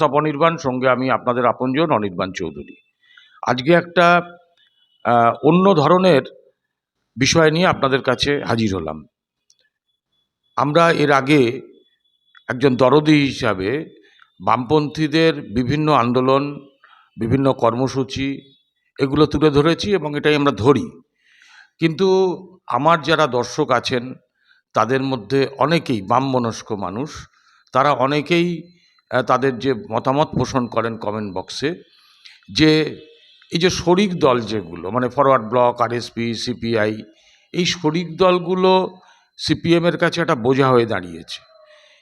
সব অনির্বাণ, সঙ্গে আমি আপনাদের আপনজন অনির্বাণ চৌধুরী। আজকে একটা অন্য ধরনের বিষয় নিয়ে আপনাদের কাছে হাজির হলাম। আমরা এর আগে একজন দরদি হিসাবে বামপন্থীদের বিভিন্ন আন্দোলন, বিভিন্ন কর্মসূচি, এগুলো তুলে ধরেছি এবং এটাই আমরা ধরি। কিন্তু আমার যারা দর্শক আছেন, তাদের মধ্যে অনেকেই বামমনস্ক মানুষ, তারা অনেকেই তাদের যে মতামত পোষণ করেন কমেন্ট বক্সে যে এই যে শরিক দল যেগুলো মানে ফরওয়ার্ড ব্লক আরএসপি সিপিআই এই শরিক দলগুলো সিপিএমের কাছে একটা বোঝা হয়ে দাঁড়িয়েছে।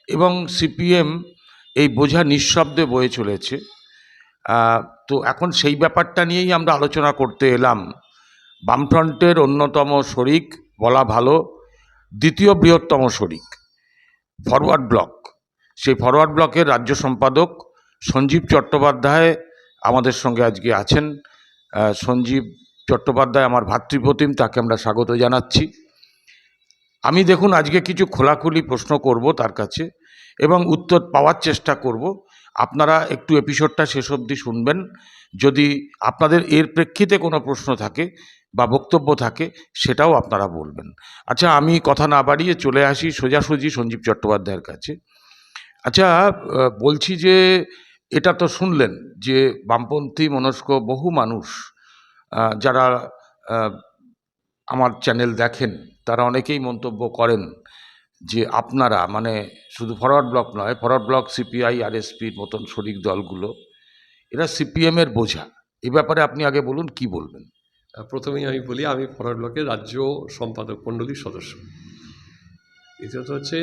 এবং সিপিএম এই বোঝা নিঃশব্দে বয়ে চলেছে। তো এখন সেই ব্যাপারটা নিয়েই আমরা আলোচনা করতে এলাম। বামফ্রন্টের অন্যতম শরিক বলা ভালো, দ্বিতীয় বৃহত্তম শরিক ফরওয়ার্ড ব্লক সেই ফরওয়ার্ড ব্লকের রাজ্য সম্পাদক সঞ্জীব চট্টোপাধ্যায় আমাদের সঙ্গে আজকে আছেন। সঞ্জীব চট্টোপাধ্যায় আমার ভাতৃপ্রতিম, তাকে আমরা স্বাগত জানাচ্ছি। আমি দেখুন, আজকে কিছু খোলাখুলি প্রশ্ন করব তার কাছে এবং উত্তর পাওয়ার চেষ্টা করব। আপনারা একটু এপিসোডটা শেষ অবধি শুনবেন। যদি আপনাদের এর প্রেক্ষিতে কোনো প্রশ্ন থাকে বা বক্তব্য থাকে, সেটাও আপনারা বলবেন। আচ্ছা আমি কথা না বাড়িয়ে চলে আসি সোজাসুজি সঞ্জীব চট্টোপাধ্যায়ের কাছে। আচ্ছা বলছি যে এটা তো শুনলেন যে বামপন্থী মনস্ক বহু মানুষ যারা আমার চ্যানেল দেখেন, তারা অনেকেই মন্তব্য করেন যে আপনারা মানে শুধু ফরওয়ার্ড ব্লক নয়, ফরওয়ার্ড ব্লক, সিপিআই, আরএসপির মতন শরিক দলগুলো, এরা সিপিএমের বোঝা। এ ব্যাপারে আপনি আগে বলুন, কি বলবেন? প্রথমেই আমি বলি, আমি ফরওয়ার্ড ব্লকের রাজ্য সম্পাদক মণ্ডলীর সদস্য। দ্বিতীয়ত হচ্ছে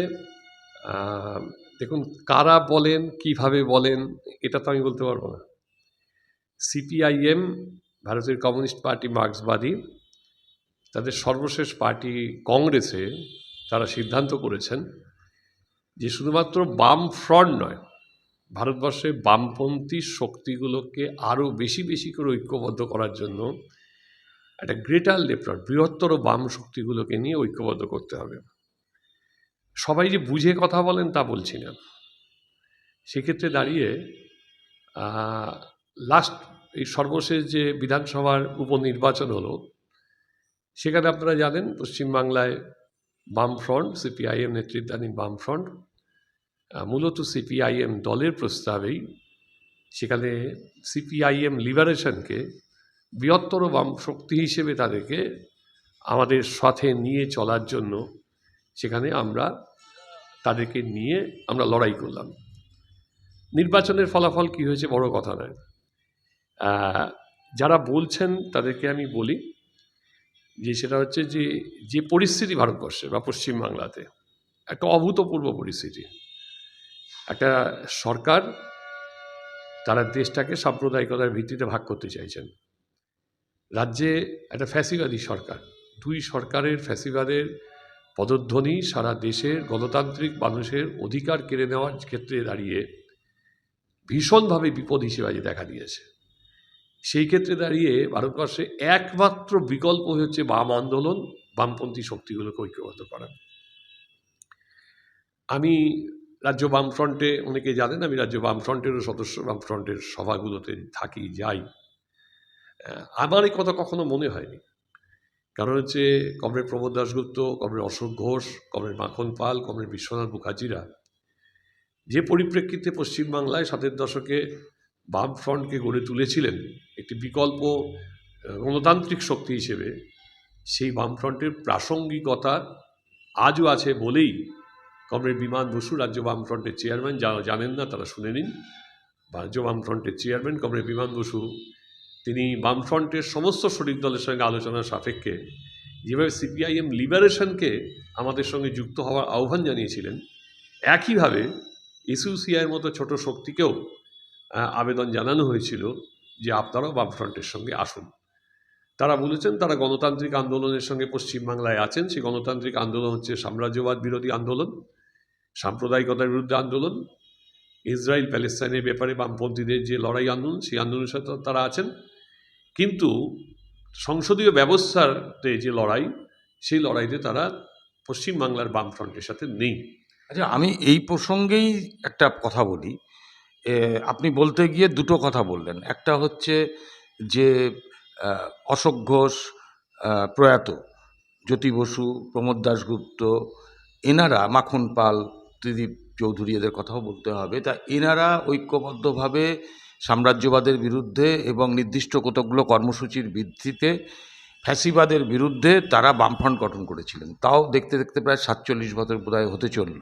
দেখুন, কারা বলেন, কীভাবে বলেন, এটা তো আমি বলতে পারব না। সিপিআইএম ভারতের কমিউনিস্ট পার্টি, মার্ক্সবাদী, তাদের সর্বশেষ পার্টি কংগ্রেসে তারা সিদ্ধান্ত করেছেন, যে শুধুমাত্র বাম ফ্রন্ট নয়, ভারতবর্ষে বামপন্থী শক্তিগুলোকে আরও বেশি বেশি করে ঐক্যবদ্ধ করার জন্য একটা গ্রেটার লেফট, বৃহত্তর বাম শক্তিগুলোকে নিয়ে ঐক্যবদ্ধ করতে হবে। সবাই যে বুঝে কথা বলেন তা বলছি না। সেক্ষেত্রে দাঁড়িয়ে লাস্ট এই সর্বশেষ যে বিধানসভার উপনির্বাচন হলো, সেখানে আপনারা জানেন পশ্চিমবাংলায় বামফ্রন্ট, সিপিআইএম নেতৃত্বাধীন বামফ্রন্ট মূলত সিপিআইএম দলের প্রস্তাবেই সেখানে সিপিআইএম লিবারেশনকে বৃহত্তর বাম শক্তি হিসেবে তাদেরকে আমাদের সাথে নিয়ে চলার জন্য সেখানে আমরা তাদেরকে নিয়ে আমরা লড়াই করলাম। নির্বাচনের ফলাফল কি হয়েছে বড় কথা নয়। যারা বলছেন তাদেরকে আমি বলি যে সেটা হচ্ছে যে যে পরিস্থিতি ভারতবর্ষে বা পশ্চিমবাংলাতে একটা অভূতপূর্ব পরিস্থিতি। একটা সরকার তারা দেশটাকে সাম্প্রদায়িকতার ভিত্তিতে ভাগ করতে চাইছেন। রাজ্যে একটা ফ্যাসিবাদী সরকার, দুই সরকারের ফ্যাসিবাদের পদধ্বনি সারা দেশের গণতান্ত্রিক মানুষের অধিকার কেড়ে নেওয়ার ক্ষেত্রে দাঁড়িয়ে ভীষণভাবে বিপদ হিসেবে দেখা দিয়েছে। সেই ক্ষেত্রে দাঁড়িয়ে ভারতবর্ষে একমাত্র বিকল্প হচ্ছে বাম আন্দোলন, বামপন্থী শক্তিগুলোকে ঐক্যবদ্ধ করা। আমি রাজ্য বামফ্রন্টে, অনেকে জানেন আমি রাজ্য বামফ্রন্টেরও সদস্য, বামফ্রন্টের সভাগুলোতে থাকি, যাই। আমার এই কথা কখনো মনে হয়নি। কারণ হচ্ছে comrade Promode Dasgupta, comrade Ashok Ghosh, comrade Makhan Pal, comrade Biswanath মুখার্জিরা যে পরিপ্রেক্ষিতে পশ্চিমবাংলায় সাতের দশকে বামফ্রন্টকে গড়ে তুলেছিলেন একটি বিকল্প গণতান্ত্রিক শক্তি হিসেবে, সেই বামফ্রন্টের প্রাসঙ্গিকতা আজও আছে বলেই কমরেড বিমান বসু রাজ্য বামফ্রন্টের চেয়ারম্যান যারা জানেন না তারা শুনে নিন, রাজ্য বামফ্রন্টের চেয়ারম্যান কমরেড বিমান বসু তিনি বামফ্রন্টের সমস্ত শরিক দলের সঙ্গে আলোচনার সাপেক্ষে যেভাবে সিপিআইএম লিবারেশনকে আমাদের সঙ্গে যুক্ত হওয়ার আহ্বান জানিয়েছিলেন, একইভাবে ইসিউসিআইয়ের মতো ছোট শক্তিকেও আবেদন জানানো হয়েছিল যে আপনারাও বামফ্রন্টের সঙ্গে আসুন। তারা বলেছেন, তারা গণতান্ত্রিক আন্দোলনের সঙ্গে পশ্চিমবাংলায় আছেন। সেই গণতান্ত্রিক আন্দোলন হচ্ছে সাম্রাজ্যবাদ বিরোধী আন্দোলন, সাম্প্রদায়িকতার বিরুদ্ধে আন্দোলন ইসরায়েল প্যালেস্তাইনের ব্যাপারে বামপন্থীদের যে লড়াই আন্দোলন, সেই আন্দোলনের সাথে তারা আছেন। কিন্তু সংসদীয় ব্যবস্থাতে যে লড়াই, সেই লড়াইতে তারা পশ্চিমবাংলার বামফ্রন্টের সাথে নেই। আচ্ছা আমি এই প্রসঙ্গেই একটা কথা বলি। আপনি বলতে গিয়ে দুটো কথা বললেন। একটা হচ্ছে যে অশোক ঘোষ প্রয়াত জ্যোতি বসু, প্রমোদ দাশগুপ্ত, এনারা মাখন পাল, ত্রিদীপ চৌধুরী এদের কথাও বলতে হবে। তা এনারা ঐক্যবদ্ধভাবে সাম্রাজ্যবাদের বিরুদ্ধে এবং নির্দিষ্ট কতগুলো কর্মসূচির ভিত্তিতে ফ্যাসিবাদের বিরুদ্ধে তারা বামফ্রন্ট গঠন করেছিলেন। তাও দেখতে দেখতে প্রায় সাতচল্লিশ বছর বোধহয় হতে চলল।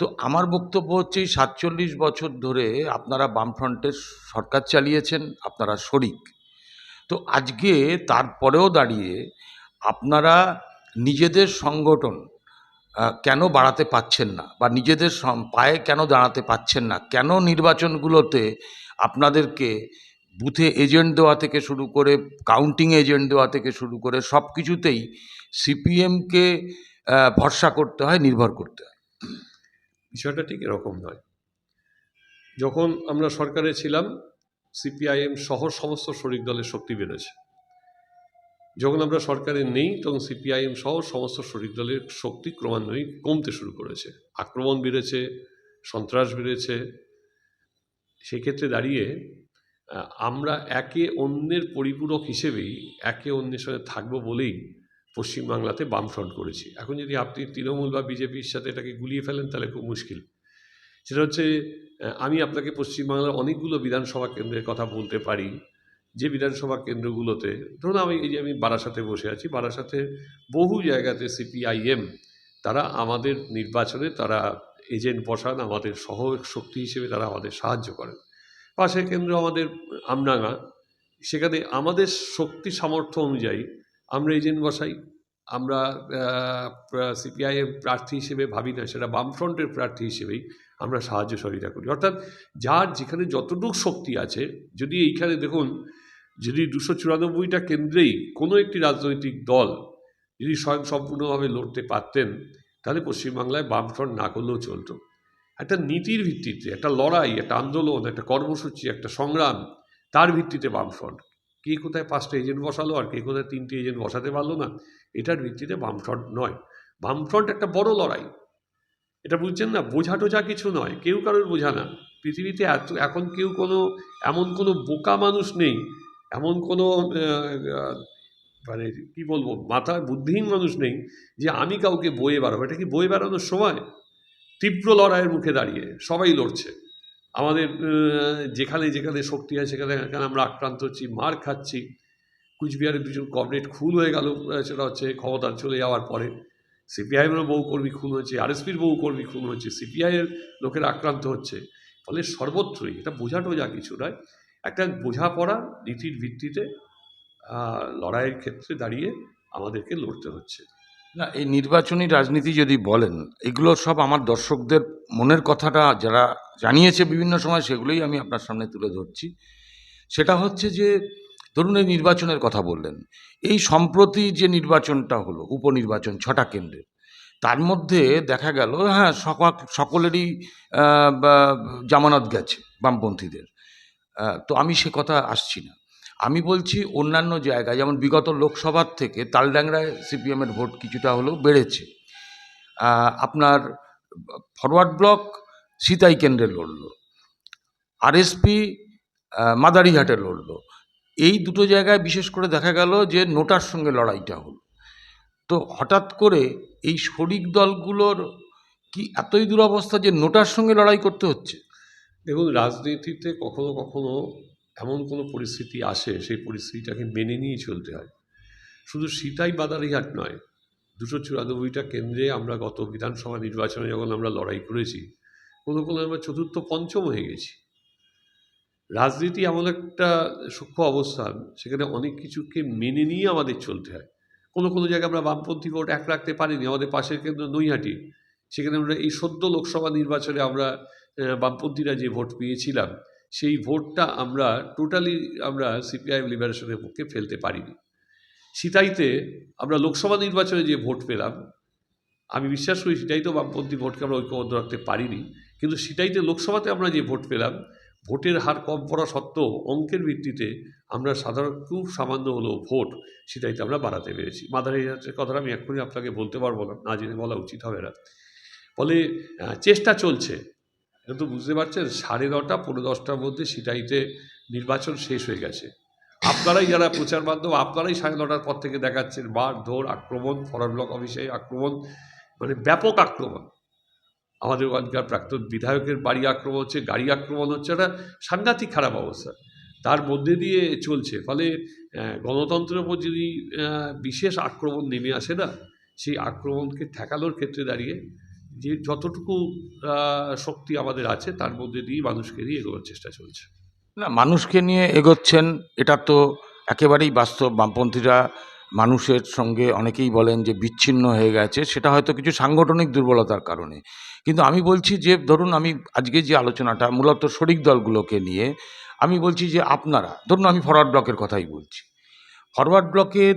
তো আমার বক্তব্য হচ্ছে এই সাতচল্লিশ বছর ধরে আপনারা বামফ্রন্টের সরকার চালিয়েছেন, আপনারা শরিক। তো আজকে তারপরেও দাঁড়িয়ে আপনারা নিজেদের সংগঠন কেন বাড়াতে পাচ্ছেন না? বা নিজেদের পায়ে কেন দাঁড়াতে পাচ্ছেন না? কেন নির্বাচনগুলোতে আপনাদেরকে বুথে এজেন্ট দেওয়া থেকে শুরু করে, কাউন্টিং এজেন্ট দেওয়া থেকে শুরু করে সব কিছুতেই সিপিএমকে ভরসা করতে হয়, নির্ভর করতে হয়। বিষয়টা ঠিক এরকম নয়। যখন আমরা সরকারে ছিলাম, সিপিআইএম সহ সমস্ত শরিক দলের শক্তি বেড়েছে। যখন আমরা সরকারে নেই, তখন সিপিআইএম সহ সমস্ত শরিক দলের শক্তি ক্রমান্বয়ে কমতে শুরু করেছে। আক্রমণ বেড়েছে, সন্ত্রাস বেড়েছে। সেক্ষেত্রে দাঁড়িয়ে আমরা একে অন্যের পরিপূরক হিসেবেই একে অন্যের সঙ্গে থাকব বলেই পশ্চিমবাংলাতে বামফ্রন্ট করেছি। এখন যদি আপনি তৃণমূল বা বিজেপির সাথে এটাকে গুলিয়ে ফেলেন, তাহলে খুব মুশকিল। সেটা হচ্ছে আমি আপনাকে পশ্চিমবাংলার অনেকগুলো বিধানসভা কেন্দ্রের কথা বলতে পারি। যে বিধানসভা কেন্দ্রগুলোতে, ধরুন আমি এই যে আমি বারাসাতে বসে আছি, বারাসাতে বহু জায়গাতে সিপিআইএম, তারা আমাদের নির্বাচনে তারা এজেন্ট বসান, আমাদের সহায়ক শক্তি হিসেবে তারা আমাদের সাহায্য করেন। পাশের কেন্দ্র আমাদের আমডাঙ্গা, সেখানে আমাদের শক্তি সামর্থ্য অনুযায়ী আমরা এজেন্ট বসাই, আমরা সিপিআইএম প্রার্থী হিসেবে ভাবি না, সেটা বামফ্রন্টের প্রার্থী হিসেবেই আমরা সাহায্য সহযোগিতা করি। অর্থাৎ যার যেখানে যতটুকু শক্তি আছে, যদি এইখানে দেখুন যদি দুশো চুরানব্বইটা কেন্দ্রেই কোনো একটি রাজনৈতিক দল যদি স্বয়ং সম্পূর্ণভাবে লড়তে পারতেন, তাহলে পশ্চিমবাংলায় বামফ্রন্ট না করলেও চলতো। একটা নীতির ভিত্তিতে, একটা লড়াই, একটা আন্দোলন, একটা কর্মসূচি, একটা সংগ্রাম, তার ভিত্তিতে বামফ্রন্ট। কে কোথায় পাঁচটা এজেন্ট বসালো আর কে কোথায় তিনটে এজেন্ট বসাতে পারল না, এটার ভিত্তিতে বামফ্রন্ট নয়। বামফ্রন্ট একটা বড় লড়াই। এটা বুঝছেন না? বোঝা টোঝা কিছু নয়। কেউ কারোর বোঝা না। পৃথিবীতে এত, এখন কেউ কোনো, এমন কোনো বোকা মানুষ নেই এমন কোনো মানে কি বলব মাথায় বুদ্ধিহীন মানুষ নেই যে আমি কাউকে বয়ে বেড়াবো। এটা কি বয়ে বেড়ানোর সময়? তীব্র লড়াইয়ের মুখে দাঁড়িয়ে সবাই লড়ছে। আমাদের যেখানে যেখানে শক্তি আছে, সেখানে সেখানে আমরা আক্রান্ত হচ্ছি, মার খাচ্ছি। কুচবিহারের দুজন কমরেড খুন হয়ে গেল সেটা হচ্ছে ক্ষমতা চলে যাওয়ার পরে। সিপিআইএমেরও বহু কর্মী খুন হচ্ছে আরএসপির বহু কর্মী খুন হচ্ছে সিপিআইয়ের লোকেরা আক্রান্ত হচ্ছে। ফলে সর্বত্রই, এটা বোঝা টোঝা কিছু নয় একটা বোঝাপড়া নীতির ভিত্তিতে লড়াইয়ের ক্ষেত্রে দাঁড়িয়ে আমাদেরকে লড়তে হচ্ছে। না, এই নির্বাচনী রাজনীতি যদি বলেন, এগুলো সব আমার দর্শকদের মনের কথাটা যারা জানিয়েছে বিভিন্ন সময়, সেগুলোই আমি আপনার সামনে তুলে ধরছি। সেটা হচ্ছে যে, ধরুন এই নির্বাচনের কথা বললেন, এই সম্প্রতি যে নির্বাচনটা হলো, উপনির্বাচন, ছটা কেন্দ্রের, তার মধ্যে দেখা গেল হ্যাঁ সক- সকলেরই জামানত গেছে বামপন্থীদের। তো আমি সে কথা আসছি না। আমি বলছি অন্যান্য জায়গায়, যেমন বিগত লোকসভার থেকে তালডাংরায় সিপিএমের ভোট কিছুটা হলেও বেড়েছে। আপনার ফরওয়ার্ড ব্লক সিতাই কেন্দ্রে লড়ল, আরএসপি মাদারিঘাটে লড়ল। এই দুটো জায়গায় বিশেষ করে দেখা গেল যে নোটার সঙ্গে লড়াইটা হলো। তো হঠাৎ করে এই শরিক দলগুলোর কি এতই দুরবস্থা যে নোটার সঙ্গে লড়াই করতে হচ্ছে? দেখুন, রাজনীতিতে কখনো কখনো এমন কোনো পরিস্থিতি আসে, সেই পরিস্থিতিটাকে মেনে নিয়ে চলতে হয়। শুধু সীতাই বাদারিঘাট নয়, দুশো চুরানব্বইটা কেন্দ্রে আমরা গত বিধানসভা নির্বাচনে যখন আমরা লড়াই করেছি, কোনো কোনো আমরা চতুর্থ, পঞ্চম হয়ে গেছি। রাজনীতি এমন একটা সূক্ষ্ম অবস্থান, সেখানে অনেক কিছুকে মেনে নিয়ে আমাদের চলতে হয়। কোনো কোনো জায়গায় আমরা বামপন্থী ভোট এক রাখতে পারিনি, আমাদের পাশের কেন্দ্র নৈহাটি, সেখানে আমরা এই সদ্য লোকসভা নির্বাচনে আমরা বামপন্থীরা যে ভোট পেয়েছিলাম, সেই ভোটটা আমরা টোটালি আমরা সিপিআইএম লিবারেশনের পক্ষে ফেলতে পারিনি। সিতাইতে আমরা লোকসভা নির্বাচনে যে ভোট পেলাম, আমি বিশ্বাস করি সেটাই তো বামপন্থী ভোটকে আমরা ঐক্যবদ্ধ রাখতে পারিনি, কিন্তু সেটাইতে লোকসভাতে আমরা যে ভোট পেলাম, ভোটের হার কম পড়া সত্ত্বেও অঙ্কের ভিত্তিতে আমরা সাধারণ, খুব সামান্য হলেও ভোট সেটাইতে আমরা বাড়াতে পেরেছি। মাদারিহাটের কথাটা আমি এক্ষুনি আপনাকে বলতে পারব না না জেনে বলা উচিত হবে না। ফলে চেষ্টা চলছে। এটা তো বুঝতে পারছেন, সাড়ে নটা পনেরো দশটার মধ্যে সিটাইতে নির্বাচন শেষ হয়ে গেছে। আপনারাই যারা প্রচার মাধ্যম, আপনারাই সাড়ে নটার পর থেকে দেখাচ্ছেন বার ধর, আক্রমণ ফরওয়ার্ড ব্লক অফিসে আক্রমণ মানে ব্যাপক আক্রমণ। আমাদের ওখানকার প্রাক্তন বিধায়কের বাড়ি আক্রমণ হচ্ছে, গাড়ি আক্রমণ হচ্ছে একটা সাংঘাতিক খারাপ অবস্থা। তার মধ্যে দিয়ে চলছে, ফলে গণতন্ত্রের উপর যদি বিশেষ আক্রমণ নেমে আসে না, সেই আক্রমণকে ঠেকানোর ক্ষেত্রে দাঁড়িয়ে যে যতটুকু শক্তি আমাদের আছে, তার মধ্যে দিয়ে মানুষকে দিয়ে এগোনোর চেষ্টা চলছে। না, মানুষকে নিয়ে এগোচ্ছেন, এটা তো একেবারেই বাস্তব। বামপন্থীরা মানুষের সঙ্গে অনেকেই বলেন যে বিচ্ছিন্ন হয়ে গেছে, সেটা হয়তো কিছু সাংগঠনিক দুর্বলতার কারণে। কিন্তু আমি বলছি যে, ধরুন আমি আজকে যে আলোচনাটা মূলত শরিক দলগুলোকে নিয়ে, আমি বলছি যে আপনারা, ধরুন আমি ফরওয়ার্ড ব্লকের কথাই বলছি। ফরওয়ার্ড ব্লকের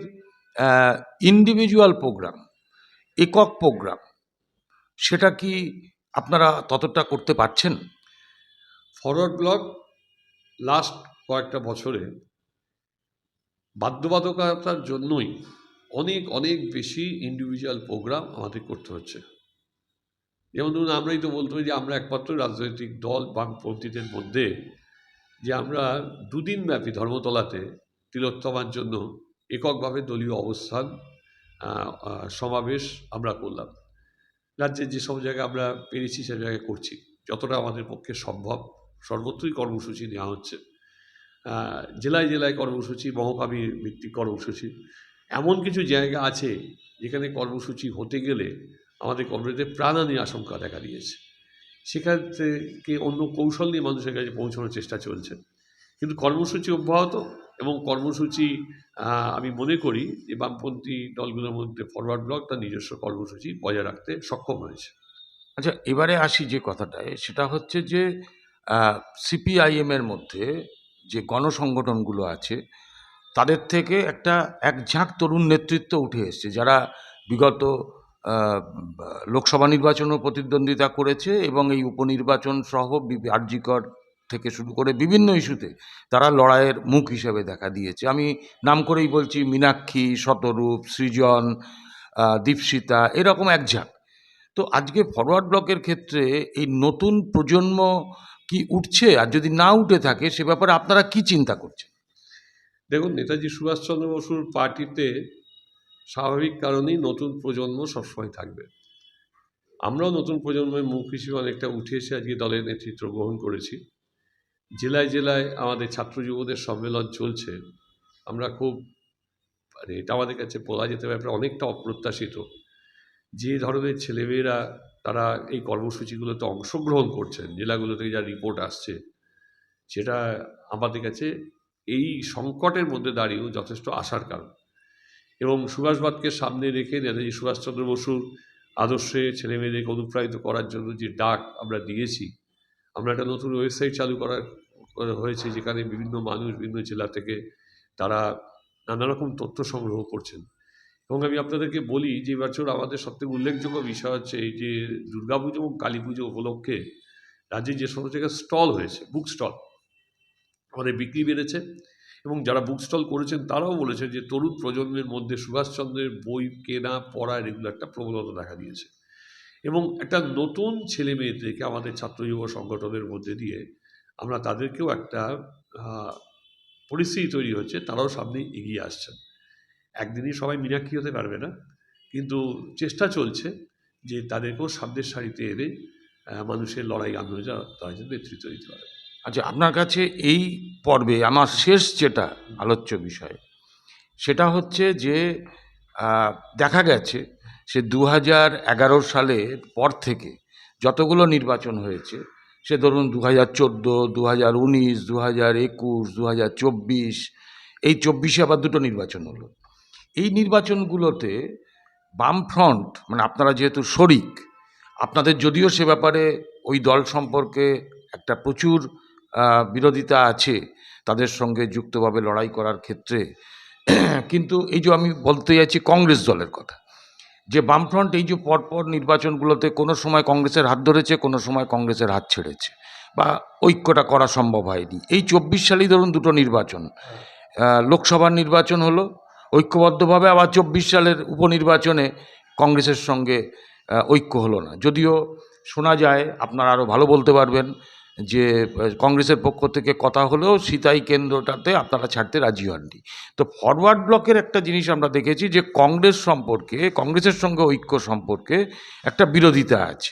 ইন্ডিভিজুয়াল প্রোগ্রাম, একক প্রোগ্রাম সেটা কি আপনারা ততটা করতে পারছেন? ফরওয়ার্ড ব্লক লাস্ট কয়েকটা বছরে বাধ্যবাধকতার জন্যই অনেক অনেক বেশি ইন্ডিভিজুয়াল প্রোগ্রাম আমাদের করতে হচ্ছে। যেমন ধরুন, আমরাই তো বলতে যে আমরা একমাত্র রাজনৈতিক দল বামপন্থীদের মধ্যে যে আমরা দুদিন ব্যাপী ধর্মতলাতে তিলোত্তমার জন্য এককভাবে দলীয় অবস্থান সমাবেশ আমরা করলাম। রাজ্যের যে সব জায়গায় আমরা পেরেছি, সে জায়গায় করছি। যতটা আমাদের পক্ষে সম্ভব, সর্বত্রই কর্মসূচি নেওয়া হচ্ছে। জেলায় জেলায় কর্মসূচি, মহকামী ভিত্তিক কর্মসূচি। এমন কিছু জায়গা আছে, যেখানে কর্মসূচি হতে গেলে আমাদের কর্মীদের প্রাণহানি আশঙ্কা দেখা দিয়েছে। সেখান থেকে অন্য কৌশল নিয়ে মানুষের কাছে পৌঁছানোর চেষ্টা চলছে। কিন্তু কর্মসূচি অব্যাহত এবং কর্মসূচি আমি মনে করি যে বামপন্থী দলগুলোর মধ্যে ফরওয়ার্ড ব্লক তার নিজস্ব কর্মসূচি বজায় রাখতে সক্ষম হয়েছে। আচ্ছা এবারে আসি যে কথাটায়, সেটা হচ্ছে যে সিপিআইএমের মধ্যে যে গণসংগঠনগুলো আছে, তাদের থেকে একটা এক ঝাঁক তরুণ নেতৃত্ব উঠে এসছে, যারা বিগত লোকসভা নির্বাচনেও প্রতিদ্বন্দ্বিতা করেছে এবং এই উপনির্বাচন সহ আরজিকর থেকে শুরু করে বিভিন্ন ইস্যুতে তারা লড়াইয়ের মুখ হিসেবে দেখা দিয়েছে। আমি নাম করেই বলছি মীনাক্ষী শতরূপ সৃজন আহ, দীপশিতা এরকম এক ঝাঁক। তো আজকে ফরওয়ার্ড ব্লকের ক্ষেত্রে এই নতুন প্রজন্ম কি উঠছে? আর যদি না উঠে থাকে সে ব্যাপারে আপনারা কি চিন্তা করছেন? দেখুন নেতাজি সুভাষচন্দ্র বসুর পার্টিতে স্বাভাবিক কারণেই নতুন প্রজন্ম সবসময় থাকবে। আমরাও নতুন প্রজন্মের মুখ হিসেবে অনেকটা উঠে এসে আজকে দলের নেতৃত্ব গ্রহণ করেছি। জেলায় জেলায় আমাদের ছাত্র যুবদের সম্মেলন চলছে, আমরা খুব মানে এটা আমাদের কাছে বলা যেতে পারে অনেকটা অপ্রত্যাশিত। যে ধরনের ছেলেমেয়েরা, তারা এই কর্মসূচিগুলোতে অংশগ্রহণ করছেন, জেলাগুলো থেকে যা রিপোর্ট আসছে, সেটা আমাদের কাছে এই সংকটের মধ্যে দাঁড়িয়েও যথেষ্ট আশার কারণ। এবং সুভাষবাদকে সামনে রেখে নেতাজি সুভাষচন্দ্র বসুর আদর্শে ছেলেমেয়েদেরকে অনুপ্রাণিত করার জন্য যে ডাক আমরা দিয়েছি, আমরা একটা নতুন ওয়েবসাইট চালু করার করা হয়েছে যেখানে বিভিন্ন মানুষ বিভিন্ন জেলা থেকে তারা নানা রকম তথ্য সংগ্রহ করছেন। এবং আমি আপনাদেরকে বলি যে বছর আমাদের সবথেকে উল্লেখযোগ্য বিষয় হচ্ছে এই যে দুর্গাপুজো এবং কালী পুজো উপলক্ষে রাজ্যে যে সমস্ত জায়গায় স্টল হয়েছে বুক স্টল আমাদের বিক্রি বেড়েছে। এবং যারা বুক স্টল করেছেন তারাও বলেছেন যে তরুণ প্রজন্মের মধ্যে সুভাষচন্দ্রের বই কেনা, পড়া এগুলো একটা প্রবণতা দেখা দিয়েছে। এবং একটা নতুন ছেলে মেয়েদেরকে আমাদের ছাত্র যুব সংগঠনের মধ্যে দিয়ে আমরা তাদেরকেও একটা পরিস্থিতি তৈরি হচ্ছে, তারাও সামনে এগিয়ে আসছেন। একদিনই সবাই মীনাক্ষী হতে পারবে না, কিন্তু চেষ্টা চলছে যে তাদেরকেও সামনের সারিতে এনে মানুষের লড়াই আন্দোলনে তারা যেন নেতৃত্ব দিতে পারে। আচ্ছা আপনার কাছে এই পর্বে আমার শেষ যেটা আলোচ্য বিষয়, সেটা হচ্ছে যে দেখা গেছে সে দু হাজার এগারো সালের পর থেকে যতগুলো নির্বাচন হয়েছে সে ধরুন দু হাজার চোদ্দ দু হাজার উনিশ দু হাজার একুশ দু হাজার চব্বিশ, এই চব্বিশে আবার দুটো নির্বাচন হলো। এই নির্বাচনগুলোতে বামফ্রন্ট মানে আপনারা যেহেতু শরিক, আপনাদের যদিও সে ব্যাপারে ওই দল সম্পর্কে একটা প্রচুর বিরোধিতা আছে তাদের সঙ্গে যুক্তভাবে লড়াই করার ক্ষেত্রে। কিন্তু এই যে আমি বলতে যাচ্ছি কংগ্রেস দলের কথা যে বামফ্রন্ট এই যে পরপর নির্বাচনগুলোতে কোনো সময় কংগ্রেসের হাত ধরেছে, কোনো সময় কংগ্রেসের হাত ছেড়েছে বা ঐক্যটা করা সম্ভব হয়নি। এই চব্বিশ সালেই ধরুন দুটো নির্বাচন। লোকসভার নির্বাচন হলো, ঐক্যবদ্ধভাবে আবার চব্বিশ সালের উপনির্বাচনে কংগ্রেসের সঙ্গে ঐক্য হলো না। যদিও শোনা যায়, আপনারা আরও ভালো বলতে পারবেন যে কংগ্রেসের পক্ষ থেকে কথা হলেও সিতাই কেন্দ্রটাতে আপনারা ছাড়তে রাজি হননি। তো ফরওয়ার্ড ব্লকের একটা জিনিস আমরা দেখেছি যে, কংগ্রেস সম্পর্কে, কংগ্রেসের সঙ্গে ঐক্য সম্পর্কে একটা বিরোধিতা আছে।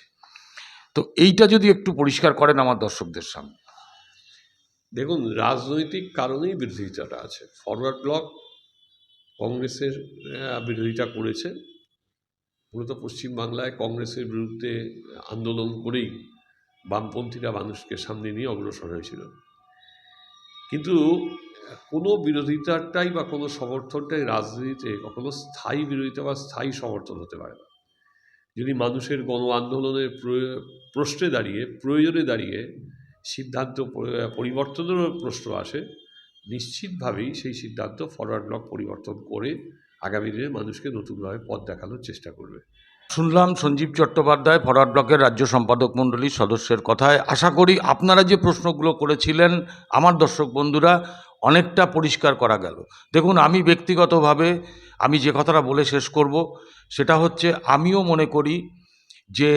তো এইটা যদি একটু পরিষ্কার করেন আমার দর্শকদের সামনে। দেখুন, রাজনৈতিক কারণেই বিরোধিতাটা আছে। ফরওয়ার্ড ব্লক কংগ্রেসের বিরোধিতা করেছে। মূলত পশ্চিমবাংলায় কংগ্রেসের বিরুদ্ধে আন্দোলন করেই বামপন্থীরা মানুষকে সামনে নিয়ে অগ্রসর হয়েছিল। কিন্তু কোনো বিরোধিতাটাই বা কোনো সমর্থনটাই রাজনীতিতে কখনো স্থায়ী বিরোধিতা বা স্থায়ী সমর্থন হতে পারে না। যদি মানুষের গণ আন্দোলনের প্রশ্নে দাঁড়িয়ে, প্রয়োজনে দাঁড়িয়ে সিদ্ধান্ত প- পরিবর্তনেরও প্রশ্ন আসে, নিশ্চিতভাবেই সেই সিদ্ধান্ত ফরওয়ার্ড ব্লক পরিবর্তন করে আগামী দিনে মানুষকে নতুনভাবে পথ দেখানোর চেষ্টা করবে। শুনলাম সঞ্জীব চট্টোপাধ্যায় ফরওয়ার্ড ব্লকের রাজ্য সম্পাদক মণ্ডলীর সদস্যের কথায়, আশা করি আপনারা যে প্রশ্নগুলো করেছিলেন, আমার দর্শক বন্ধুরা, অনেকটা পরিষ্কার করা গেল। দেখুন, আমি ব্যক্তিগতভাবে, আমি যে কথাটা বলে শেষ করব, সেটা হচ্ছে আমিও মনে করি যে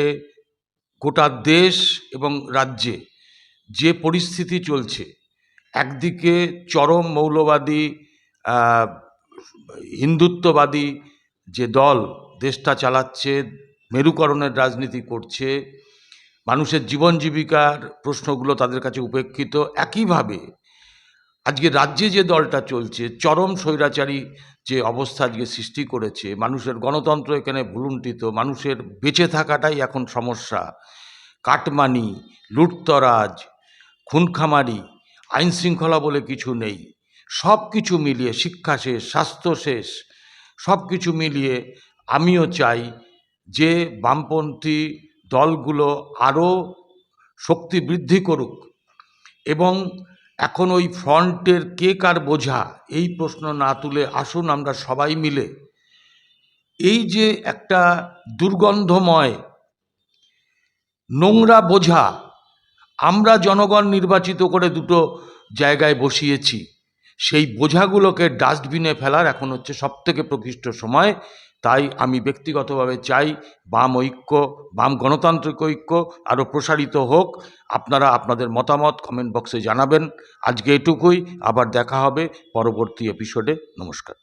গোটা দেশ এবং রাজ্যে যে পরিস্থিতি চলছে, একদিকে চরম মৌলবাদী হিন্দুত্ববাদী যে দল দেশটা চালাচ্ছে, মেরুকরণের রাজনীতি করছে, মানুষের জীবন জীবিকার প্রশ্নগুলো তাদের কাছে উপেক্ষিত। একইভাবে আজকে রাজ্যে যে দলটা চলছে, চরম স্বৈরাচারী যে অবস্থা আজকে সৃষ্টি করেছে, মানুষের গণতন্ত্র এখানে ভুলুণ্ঠিত, মানুষের বেঁচে থাকাটাই এখন সমস্যা। কাটমানি, লুটতরাজ, খুনখামারি, আইন শৃঙ্খলা বলে কিছু নেই। সব কিছু মিলিয়ে শিক্ষা শেষ, স্বাস্থ্য শেষ সব কিছু মিলিয়ে আমিও চাই যে বামপন্থী দলগুলো আরও শক্তি বৃদ্ধি করুক। এবং এখন ওই ফ্রন্টের কে কার বোঝা, এই প্রশ্ন না তুলে আসুন আমরা সবাই মিলে। এই যে একটা দুর্গন্ধময়, নোংরা বোঝা আমরা জনগণ নির্বাচিত করে দুটো জায়গায় বসিয়েছি, সেই বোঝাগুলোকে ডাস্টবিনে ফেলার এখন হচ্ছে সবথেকে প্রকৃষ্ট সময়। তাই আমি ব্যক্তিগতভাবে চাই বাম ঐক্য, বাম গণতান্ত্রিক ঐক্য আরও প্রসারিত হোক। আপনারা আপনাদের মতামত কমেন্ট বক্সে জানাবেন। আজকে এটুকুই, আবার দেখা হবে পরবর্তী এপিসোডে নমস্কার।